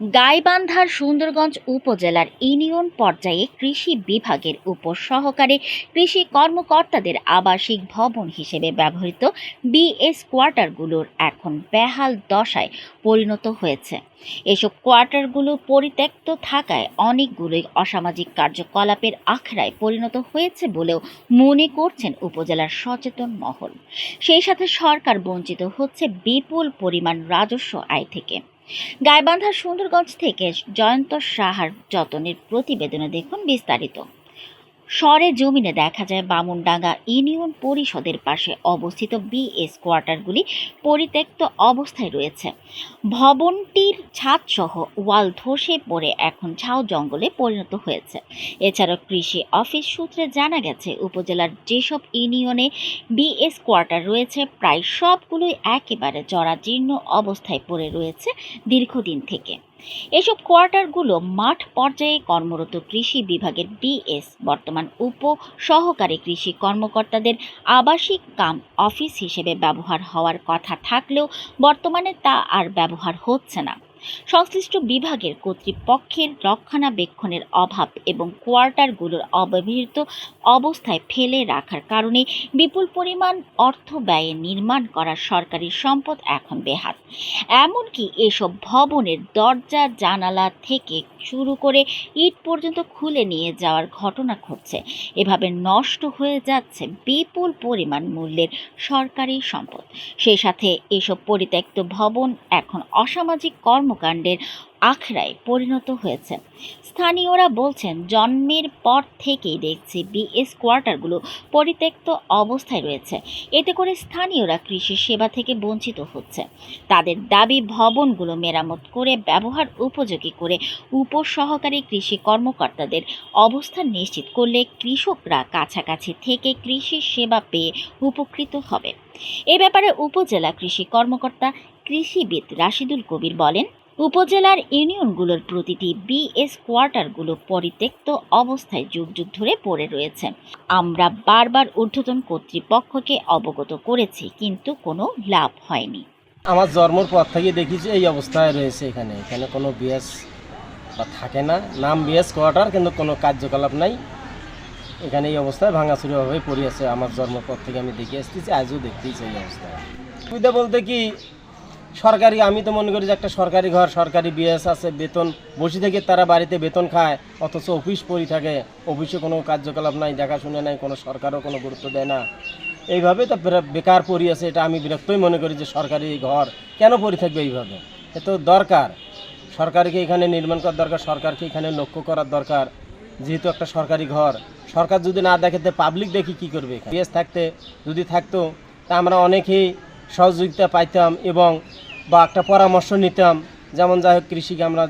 গাইবান্ধার সুন্দরগঞ্জ উপজেলার ইউনিয়ন পর্যায়ে কৃষি বিভাগের উপর সহকারে কৃষি কর্মকর্তাদের আবাসিক ভবন হিসেবে ব্যবহৃত বিএস কোয়ার্টারগুলোর এখন বেহাল দশায় পরিণত হয়েছে। এসব কোয়ার্টারগুলো পরিত্যক্ত থাকায় অনেকগুলোই অসামাজিক কার্যকলাপের আখড়ায় পরিণত হয়েছে বলেও মনে করছেন উপজেলার সচেতন মহল। সেই সাথে সরকার বঞ্চিত হচ্ছে বিপুল পরিমাণ রাজস্ব আয় থেকে। গাইবান্ধার সুন্দরগঞ্জ থেকে জয়ন্ত সাহার যতনের প্রতিবেদনে দেখুন বিস্তারিত। সরে জমিনে দেখা যায় বামুনডাঙ্গা ইউনিয়ন পরিষদের পাশে অবস্থিত বিএস কোয়ার্টারগুলি পরিত্যক্ত অবস্থায় রয়েছে। ভবনটির ছাদসহ ওয়াল ধসে পড়ে এখন ঝাউ জঙ্গলে পরিণত হয়েছে। এছাড়াও কৃষি অফিস সূত্রে জানা গেছে, উপজেলার যেসব ইউনিয়নে বিএস কোয়ার্টার রয়েছে, প্রায় সবগুলোই একেবারে জরাজীর্ণ অবস্থায় পড়ে রয়েছে দীর্ঘদিন থেকে। এসব কোয়ার্টারগুলো মাঠ পর্যায়ে কর্মরত কৃষি বিভাগের বিএস বর্তমান উপ সহকারী কৃষি কর্মকর্তাদের আবাসিক কাম অফিস হিসেবে ব্যবহার হওয়ার কথা থাকলেও বর্তমানে তা আর ব্যবহার হচ্ছে না। সংশ্লিষ্ট বিভাগের কর্তৃপক্ষের রক্ষণাবেক্ষণের অভাব এবং কোয়ার্টারগুলোর অব্যবহৃত অবস্থায় ফেলে রাখার কারণে বিপুল পরিমাণ অর্থ ব্যয়ে নির্মাণ করা সরকারি সম্পদ এখন বেহাত এমনকি এসব ভবনের দরজা, জানালা থেকে শুরু করে ইট পর্যন্ত খুলে নিয়ে যাওয়ার ঘটনা ঘটছে। এভাবে নষ্ট হয়ে যাচ্ছে বিপুল পরিমাণ মূল্যের সরকারি সম্পদ। সেই সাথে এসব পরিত্যক্ত ভবন এখন অসামাজিক কর্মকাণ্ডের আখড়ায় পরিণত হয়েছে। স্থানীয়রা বলছেন, জন্মের পর থেকেই দেখছি বিএস কোয়ার্টারগুলো পরিত্যক্ত অবস্থায় রয়েছে। এতে করে স্থানীয়রা কৃষি সেবা থেকে বঞ্চিত হচ্ছে। তাদের দাবি, ভবনগুলো মেরামত করে ব্যবহার উপযোগী করে উপসহকারী কৃষি কর্মকর্তাদের অবস্থান নিশ্চিত করলে কৃষকরা কাছাকাছি থেকে কৃষি সেবা পেয়ে উপকৃত হবে। এ ব্যাপারে উপজেলা কৃষি কর্মকর্তা কৃষিবিদ রাশিদুল কবির বলেন উপজেলার ইউনিয়নগুলোর প্রতিটি বিএস কোয়ার্টারগুলো পরিত্যক্ত অবস্থায় যুগ যুগ ধরে পড়ে রয়েছে। আমরা বারবার ঊর্ধ্বতন কর্তৃপক্ষকে অবগত করেছি, কিন্তু কোনো লাভ হয়নি। আমার জন্মর পর থেকে দেখি যে এই অবস্থায় রয়েছে এখানে। এখানে কোনো বিএস বা থাকে না। নাম বিএস কোয়ার্টার, কিন্তু কোনো কার্যকলাপ নাই। এখানে এই অবস্থায় ভাঙাচুরিভাবে পড়ে আছে। আমার জন্মের পর থেকে আমি দেখে আসতেছি আজও দেখতেইছি এই অবস্থায়। সুবিধা বলতে কি সরকারি, আমি তো মনে করি যে একটা সরকারি ঘর, সরকারি বিএস আছে, বেতন, বসে থেকে তারা বাড়িতে বেতন খায়, অথচ অফিস পড়ি থাকে, অফিসে কোনো কার্যকলাপ নাই, দেখাশুনে নাই, কোনো সরকারও কোনো গুরুত্ব দেয় না। এইভাবে তো বেকার পড়ি আছে, এটা আমি বিরক্তই মনে করি যে সরকারি ঘর কেন পড়ে থাকবে এইভাবে? এ তো দরকার। সরকারকে এখানে নির্মাণ করার দরকার, সরকারকে এখানে লক্ষ্য করার দরকার, যেহেতু একটা সরকারি ঘর। সরকার যদি না দেখে পাবলিক দেখি কি করবে বিএস থাকতে, যদি থাকতো, তা আমরা অনেকেই সহযোগিতা পাইতাম এবং বা একটা পরামর্শ নিতাম। যেমন যাই হোক কৃষিকে আমরা